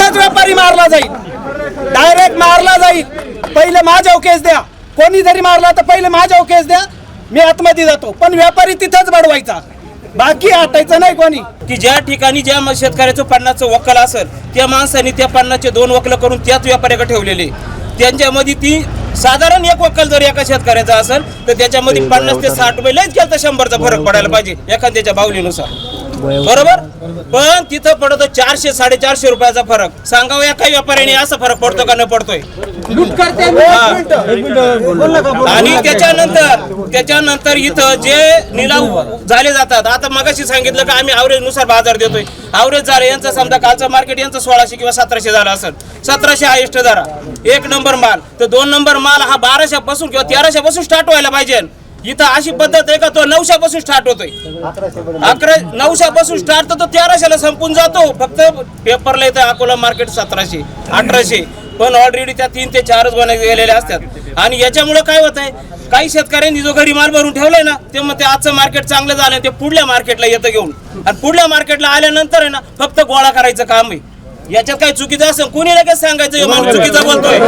तिथंच व्यापारी मारला जाईल. डायरेक्ट मारला जाईल. पहिले माझ्यावर केस द्या. कोणी जरी मारला तर पहिले माझ्यावर केस द्या. मी आतमध्ये जातो. पण व्यापारी तिथंच बडवायचा. बाकी हटायचं नाही कोणी. की ज्या ठिकाणी ज्या म- शेतकऱ्याचं पन्नासचं वक्कल असेल त्या माणसाने त्या पन्नासचे दोन वक्ल करून त्याच व्यापाऱ्याकडे ठेवलेले. त्यांच्यामध्ये ती साधारण एक वक्कल जर एका शेतकऱ्याचा असेल तर त्याच्यामध्ये पन्नास ते साठ रुपये लयच केलं तर शंभरचा फरक पडायला पाहिजे एखाद्याच्या बावलीनुसार बरोबर? पण तिथं पडतो चारशे साडेचारशे रुपयाचा फरक. सांगावं एका व्यापाऱ्याने असा फरक पडतो का न पडतोय? आणि त्याच्यानंतर त्याच्यानंतर इथं जे निलाव झाले जातात आता मगाशी सांगितलं की आम्ही ॲव्हरेजनुसार बाजार देतोय. ॲव्हरेज झालं यांचं समजा कालचं मार्केट यांचं सोळाशे किंवा सतराशे झालं असेल. सतराशे हायस्ट धरा. एक नंबर माल. तर दोन नंबर माल हा बाराशे पासून किंवा तेराशे पासून स्टार्ट व्हायला पाहिजे. इथं अशी पद्धत आहे का तो नऊशे पासून स्टार्ट होतोय? अकरा नऊशे पासून स्टार्ट तर तो तेराशेला संपून जातो. फक्त पेपरला येतं अकोला मार्केट सतराशे अठराशे. पण ऑलरेडी त्या तीन ते चारच बनवले गेलेल्या असतात. आणि याच्यामुळे काय होत आहे काही शेतकऱ्यांनी जो घरी माल भरून ठेवलाय ना ते मग ते आजचं मार्केट चांगलं झालं ते पुढल्या मार्केटला येतं घेऊन. आणि पुढल्या मार्केटला आल्यानंतर आहे ना फक्त गोळा करायचं काम आहे. याच्यात काही चुकीचं असं कोणी लगेच सांगायचं? "हे माणूस चुकीचं बोलतोय.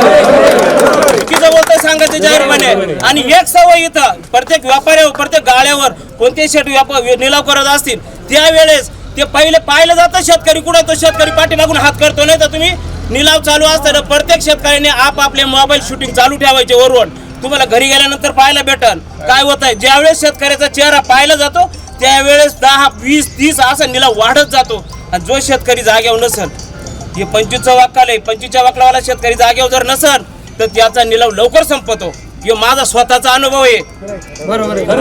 चुकीचं बोलतोय सांगायचं जाहीरपणे आणि एक सवय इथं प्रत्येक व्यापाऱ्यावर प्रत्येक गाड्यावर कोणते शेट व्यापार निलाव करत असतील त्यावेळेस ते पहिले पाहिलं जातं शेतकरी कुठं तो शेतकरी पाठीमागून हात करतो नाही तर तुम्ही निलाव चालू असताना प्रत्येक शेतकऱ्याने आपापले मोबाईल शूटिंग चालू ठेवायचे वरवण तुम्हाला घरी गेल्यानंतर पाहायला भेटल. काय होत आहे ज्यावेळेस शेतकऱ्याचा चेहरा पाहिला जातो त्यावेळेस दहा वीस तीस असा निलाव वाढत जातो. आणि जो शेतकरी जाग्यावर नसेल हे पंचवीसचा वाक्काल आहे पंचवीसच्या वाकलावाला शेतकरी जागेवर जर नसल तर त्याचा निलाव लवकर संपतो. हे माझा स्वतःचा अनुभव आहे.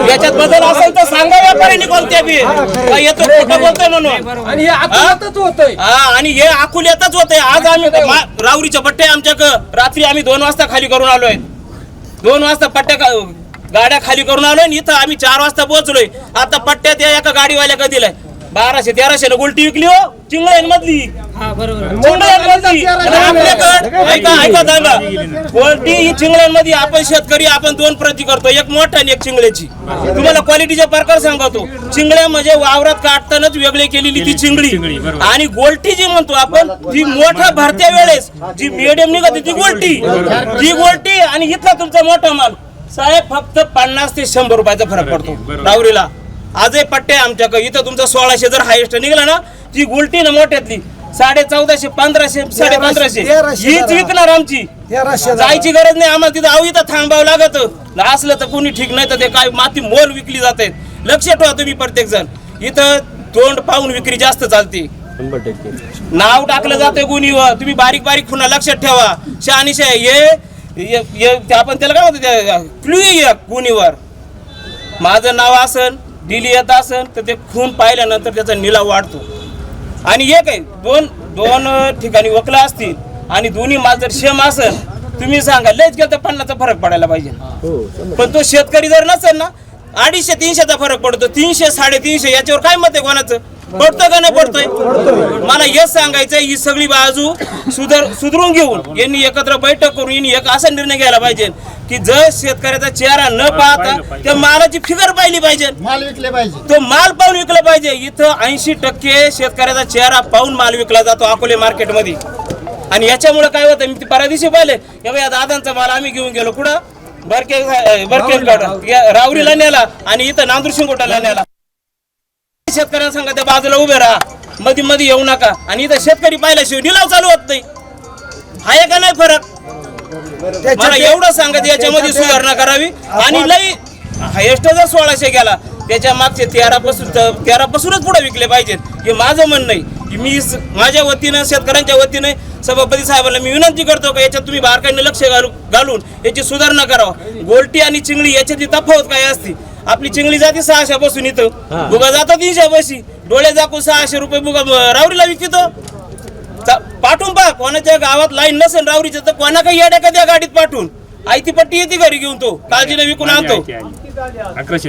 याच्यात बदल असेल तर सांगा व्यापाऱ्यांनी कोणत्या बी. का येतो खोटं बोलतोय म्हणून. आणि हे आत्महत्याच होतंय. हा आणि हे आकुल येतच होते आज आम्ही मा- रावरीच्या पट्टे आमच्या रात्री आम्ही दोन वाजता खाली करून आलोय. दोन वाजता पट्ट्या गाड्या खाली करून आलोय इथं आम्ही चार वाजता पोहोचलोय. आता पट्ट्या त्या एका गाडीवाल्या दिलाय. बाराशे तेराशे न गुलटी विकली हो ऐका दादा. गुलटी ही चिंगळ्यांमध्ये आपण शेतकरी आपण दोन प्रती करतो. एक मोठा आणि एक चिंगळ्याची. तुम्हाला क्वालिटीचे प्रकार सांगतो. चिंगळ्या म्हणजे वावरात काढतानाच वेगळी केलेली ती चिंगळी. आणि गोलटी जी म्हणतो आपण ती मोठ्या भरत्या वेळेस जी मिडियम निघते ती गोलटी. ती गोलटी आणि इथला तुमचा मोठा माल. साहेब फक्त पन्नास ते शंभर रुपयाचा फरक पडतो. रावरीला आजही पट्टे आमच्याकडे. इथं तुमचा सोळाशे जर हायस्ट निघाला ना ती गुलटी ना मोठ्यातली. साडे चौदाशे पंधराशे साडे पंधराशे. हीच. विकणार आमची. जायची गरज नाही आम्हाला तिथं अहो इथं थांबावं लागत. असलं तर कोणी ठीक नाही तर ते काय माती मोल विकली जाते. लक्ष ठेवा तुम्ही प्रत्येक जण. इथं तोंड पाहून विक्री जास्त चालते. नाव टाकलं जातं गुन्हीवर तुम्ही बारीक बारीक खुणा लक्षात ठेवा. शहानिशा हे हे- हे- आपण त्याला काय म्हणतो क्लू गुन्हीवर माझं नाव असन. दिली येत असन तर ते खून पाहिल्यानंतर त्याचा निलाव वाढतो. आणि एक आहे दोन दोन ठिकाणी वकला असतील आणि दोन्ही माल जर सेम असेल तुम्ही सांगा लयच गेलं तर पन्नासचा फरक पडायला पाहिजे. पण तो शेतकरी जर नसेल ना अडीचशे तीनशेचा फरक पडतो. तीनशे साडेतीनशे याच्यावर काय मत आहे कोणाचं? पडतोय का नाही पडतोय? मला हेच सांगायचं ही सगळी बाजू सुधार सुधरून घेऊन यांनी एकत्र बैठक करून यांनी एक असा निर्णय घ्यायला पाहिजे की जर शेतकऱ्याचा चेहरा न पाहता त्या मालाची फिगर पाहिली पाहिजे. माल विकले पाहिजे. तो माल पाहून विकला पाहिजे. इथं ऐंशी टक्के शेतकऱ्याचा चेहरा पाहून माल विकला जातो अकोले मार्केटमध्ये. आणि याच्यामुळे काय होतं मी परा दिवशी पाहिले या दादांचा माल आम्ही घेऊन गेलो. कुठं? बरके बरके रावरीला नेला. आणि इथं नांदूर शिंगोटाला नेला. शेतकऱ्यांना सांगा त्या बाजूला उभे राहा. मध्ये मध्ये येऊ नका. आणि इथं शेतकरी पाहिल्याशिवाय निलाव चालू होत नाही. आहे का नाही फरक? मला एवढं सांगत याच्यामध्ये सुधारणा करावी. आणि लई हायस्ट जर सोळाशे गेला त्याच्या मागचे तेरा पासून तेरा पासूनच पुढे विकले पाहिजेत. हे माझं म्हणणं आहे. की मी माझ्या वतीनं शेतकऱ्यांच्या वतीनं सभापती साहेबांना मी विनंती करतो का याच्यात तुम्ही बारकाईने लक्ष घालू घालून याची सुधारणा करावं. गोलटी आणि चिंगळी याच्यातली तफावत काय असते? आपली चिंगळी जाते सहाशे बसून इथं. बुगा जातो तीनशे बशी डोळे जाकून सहाशे रुपये बुगा रावरीला विकतो. पाठवून पहा कोणाच्या गावात लाईन नसेल रावरीचं तर कोणा काही येड्या का त्या गाडीत पाठवून? आयती पट्टी येते घरी घेऊन तो. काळजीने विकून आणतो.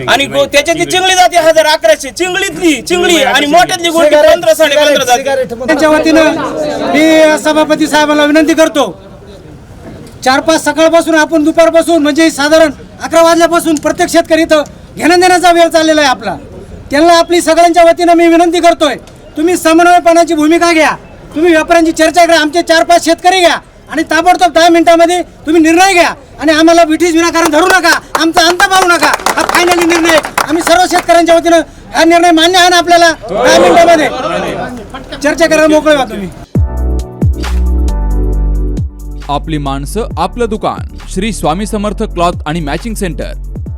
आणि गो- त्याच्यातली चिंगळी जाते हजार अकराशे. चिंगळीतली चिंगळी आणि मोठ्यातली गोष्टी पंधरा साडे पंधरा जाते. त्यांच्या वतीनं मी सभापती साहेबांना विनंती करतो. चार पाच सकाळपासून आपण दुपारपासून म्हणजे साधारण अकरा वाजल्यापासून प्रत्येक शेतकरी इथं घेण्यादेण्याचा देण्याचा वेळ चाललेला आहे आपला. त्यांना आपली सगळ्यांच्या वतीनं मी विनंती करतोय तुम्ही समन्वयपणाची भूमिका घ्या. तुम्ही व्यापाऱ्यांची चर्चा करा आमचे चार पाच शेतकरी घ्या. आणि ताबडतोब दहा मिनिटामध्ये तुम्ही निर्णय घ्या. आणि आम्हाला ब्रिटिश विनाकारण धरू नका. आमचा अंत पाहू नका. हा फायनली निर्णय. आम्ही सर्व शेतकऱ्यांच्या वतीनं हा निर्णय मान्य आहे ना आपल्याला? दहा मिनिटामध्ये. चर्चा करायला मोकळे व्हा तुम्ही. आपली माणसं आपलं दुकान. श्री स्वामी समर्थ क्लॉथ आणि मॅचिंग सेंटर.